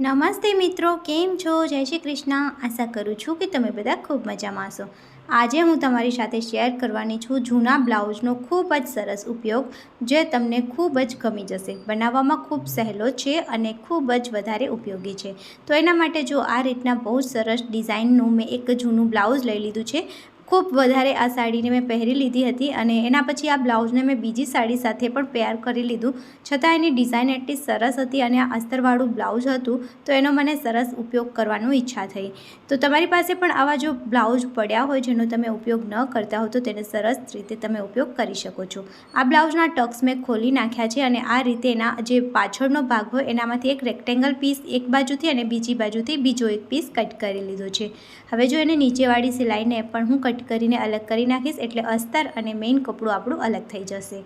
નમસ્તે મિત્રો, કેમ છો? જય શ્રી કૃષ્ણ. આશા કરું છું કે તમે બધા ખૂબ મજામાં હશો. આજે હું તમારી સાથે શેર કરવાની છું જૂના બ્લાઉઝનો ખૂબ જ સરસ ઉપયોગ, જે તમને ખૂબ જ ગમી જશે. બનાવવામાં ખૂબ સહેલો છે અને ખૂબ જ વધારે ઉપયોગી છે. તો એના માટે જો આ રીતના બહુ સરસ ડિઝાઇનનું મેં એક જૂનું બ્લાઉઝ લઈ લીધું છે. ખૂબ વધારે આ સાડીને મેં પહેરી લીધી હતી અને એના પછી આ બ્લાઉઝને મેં બીજી સાડી સાથે પણ પેર કરી લીધું. છતાં એની ડિઝાઇન એટલી સરસ હતી અને આ અસ્તરવાળું બ્લાઉઝ હતું, તો એનો મને સરસ ઉપયોગ કરવાનું ઈચ્છા થઈ. તો તમારી પાસે પણ આવા જો બ્લાઉઝ પડ્યા હોય જેનો તમે ઉપયોગ ન કરતા હો, તો તેને સરસ રીતે તમે ઉપયોગ કરી શકો છો. આ બ્લાઉઝના ટક્સ મેં ખોલી નાખ્યા છે અને આ રીતે એના જે પાછળનો ભાગ હોય, એનામાંથી એક રેક્ટેંગલ પીસ એક બાજુથી અને બીજી બાજુથી બીજો એક પીસ કટ કરી લીધો છે. હવે જો એને નીચેવાળી સિલાઈને પણ હું કટ કરીને અલગ કરી નાખીશ એટલે અસ્તર અને મેઇન કપડું આપણું અલગ થઈ જશે.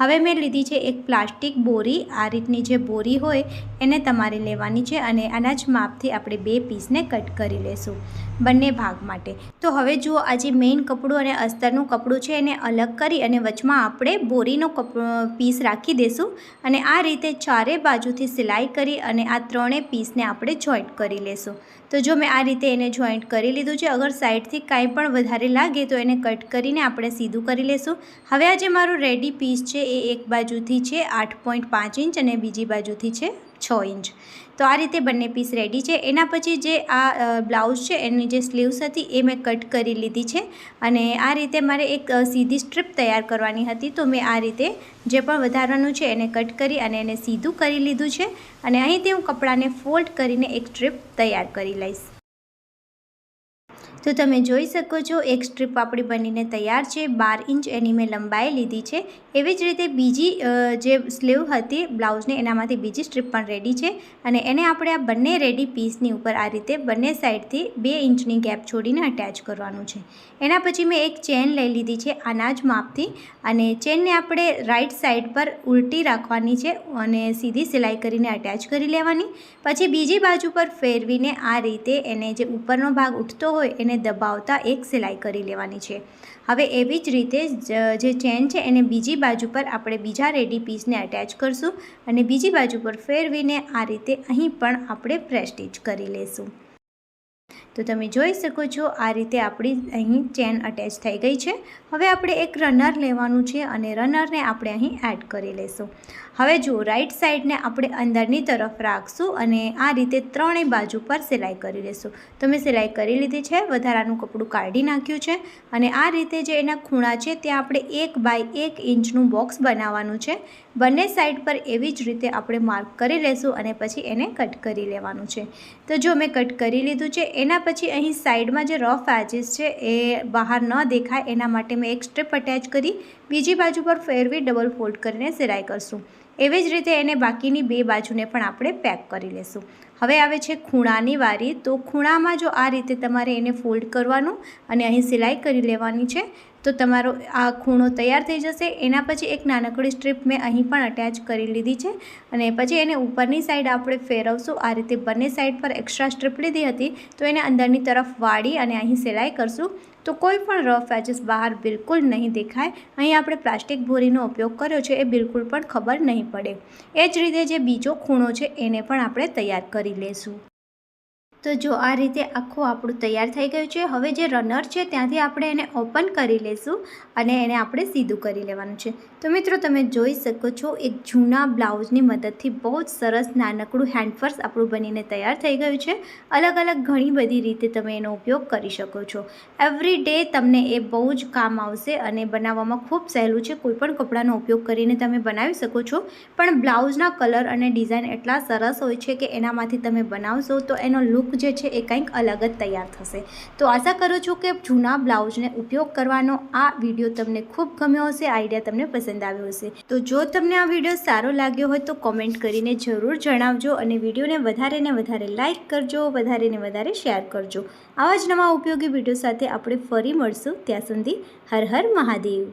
હવે મેં લીધી છે એક પ્લાસ્ટિક બોરી. આ રીતની જે બોરી હોય એને તમારે લેવાની છે અને આના જ માપથી આપણે બે પીસને કટ કરી લેશું બંને ભાગ માટે. તો હવે જુઓ, આ જે મેઇન કપડું અને અસ્તરનું કપડું છે એને અલગ કરી અને વચમાં આપણે બોરીનો પીસ રાખી દઈશું અને આ રીતે ચારે બાજુથી સિલાઈ કરી અને આ ત્રણેય પીસને આપણે જોઈન્ટ કરી લેશું. તો જો મેં આ રીતે એને જોઈન્ટ કરી લીધું છે, અગર સાઈડથી કાંઈ પણ વધારે લાગે તો એને કટ કરીને આપણે સીધું કરી લેશું. હવે આ જે મારું રેડી પીસ છે, એ એક બાજુથી છે, આઠ પોઈન્ટ પાંચ ઇંચ અને બીજી બાજુથી છે. છ ઇંચ. તો આ રીતે બંને પીસ રેડી છે. એના પછી જે આ બ્લાઉઝ છે, એની જે સ્લીવ્સ હતી, એ મેં કટ કરી લીધી છે. અને આ રીતે મારે એક સીધી સ્ટ્રીપ તૈયાર કરવાની હતી. તો મેં આ રીતે જે પણ વધારવાનું છે, એને કટ કરી અને એને સીધું કરી લીધું છે. અને અહીંથી હું કપડાને ફોલ્ડ કરીને એક સ્ટ્રીપ તૈયાર કરી લઈશ. તો તમે જોઈ શકો છો, એક સ્ટ્રીપ આપણી બનીને તૈયાર છે. બાર ઇંચ એની મેં લંબાઈ લીધી છે. એવી જ રીતે બીજી જે સ્લીવ હતી બ્લાઉઝને, એનામાંથી બીજી સ્ટ્રીપ પણ રેડી છે. અને એને આપણે આ બંને રેડી પીસની ઉપર આ રીતે બંને સાઈડથી બે ઇંચની ગેપ છોડીને અટેચ કરવાનું છે. એના પછી મેં એક ચેન લઈ લીધી છે આના જ માપથી. અને ચેનને આપણે રાઈટ સાઈડ પર ઉલટી રાખવાની છે અને સીધી સિલાઈ કરીને અટેચ કરી લેવાની. પછી બીજી બાજુ પર ફેરવીને આ રીતે એને જે ઉપરનો ભાગ ઉઠતો હોય એને દબાવતા એક સિલાઈ કરી લેવાની છે. હવે એવી જ રીતે જે ચેન છે એને બીજી બાજુ પર આપણે બીજા રેડી પીસને અટેચ કરશું અને બીજી બાજુ પર ફેરવીને આ રીતે અહીં પણ આપણે પ્રેસ્ટીચ કરી લેશું. તો તમે જોઈ શકો છો આ રીતે આપણી અહીં ચેન અટેચ થઈ ગઈ છે. હવે આપણે એક રનર લેવાનું છે અને રનરને આપણે અહીં એડ કરી લઈશું હવે જો રાઈટ સાઈડને આપણે અંદરની તરફ રાખશું અને આ રીતે ત્રણેય બાજુ પર સિલાઈ કરી લઈશું તો મેં સિલાઈ કરી લીધી છે, વધારાનું કપડું કાઢી નાખ્યું છે અને આ રીતે જે એના ખૂણા છે ત્યાં આપણે એક બાય એક ઇંચનું બોક્સ બનાવવાનું છે. બંને સાઈડ પર એવી જ રીતે આપણે માર્ક કરી લઈશું અને પછી એને કટ કરી લેવાનું છે. તો જો મેં કટ કરી લીધું છે, એના પછી અહીં સાઈડમાં જે રફ એજીસ છે એ બહાર ન દેખાય, એના માટે મેં એક સ્ટ્રીપ અટેચ કરી, બીજી બાજુ પર ફેરવી ડબલ ફોલ્ડ કરીને સિલાઈ કરશું. એવી જ રીતે એને બાકીની બે બાજુને પણ આપણે પેક કરી લેશું. હવે આવે છે ખૂણાની વારી. તો ખૂણામાં જો આ રીતે તમારે એને ફોલ્ડ કરવાનું અને અહીં સિલાઈ કરી લેવાની છે, તો તમારો આ ખૂણો તૈયાર થઈ જશે. એના પછી એક નાનકડી સ્ટ્રીપ મેં અહીં પણ અટેચ કરી લીધી છે અને પછી એને ઉપરની સાઈડ આપણે ફેરવશું. આ રીતે બંને સાઈડ પર એક્સ્ટ્રા સ્ટ્રીપ લીધી હતી, તો એને અંદરની તરફ વાળી અને અહીં સિલાઈ કરશું. તો કોઈ પણ રફ એજીસ બહાર બિલકુલ નહીં દેખાય. અહીં આપણે પ્લાસ્ટિક ભોરીનો ઉપયોગ કર્યો છે, એ બિલકુલ પણ ખબર નહીં પડે. એ જ રીતે જે બીજો ખૂણો છે, એને પણ આપણે તૈયાર કરી લઈશું તો જો આ રીતે આખું આપણું તૈયાર થઈ ગયું છે, હવે જે રનર છે ત્યાંથી આપણે એને ઓપન કરી લઈશું અને એને આપણે સીધું કરી લેવાનું છે. તો મિત્રો, તમે જોઈ શકો છો, એક જૂના બ્લાઉઝની મદદથી બહુ જ સરસ નાનકડું હેન્ડફર્સ આપણું બનીને તૈયાર થઈ ગયું છે. અલગ અલગ ઘણી બધી રીતે તમે એનો ઉપયોગ કરી શકો છો. એવરી ડે તમને એ બહુ જ કામ આવશે અને બનાવવામાં ખૂબ સહેલું છે. કોઈપણ કપડાનો ઉપયોગ કરીને તમે બનાવી શકો છો. પણ બ્લાઉઝના કલર અને ડિઝાઇન એટલા સરસ હોય છે કે એનામાંથી તમે બનાવશો તો એનો જે છે એ કંઈક અલગ જ તૈયાર થશે. તો આશા કરું છું કે જૂના બ્લાઉઝને ઉપયોગ કરવાનો આ વીડિયો તમને ખૂબ ગમ્યો હશે, આઈડિયા તમને પસંદ આવ્યો હશે. તો જો તમને આ વીડિયો સારો લાગ્યો હોય તો કોમેન્ટ કરીને જરૂર જણાવજો અને વિડીયોને વધારે ને વધારે લાઇક કરજો, વધારે ને વધારે શેર કરજો. આવા જ નવા ઉપયોગી વીડિયો સાથે આપણે ફરી મળશું. ત્યાં સુધી હર હર મહાદેવ.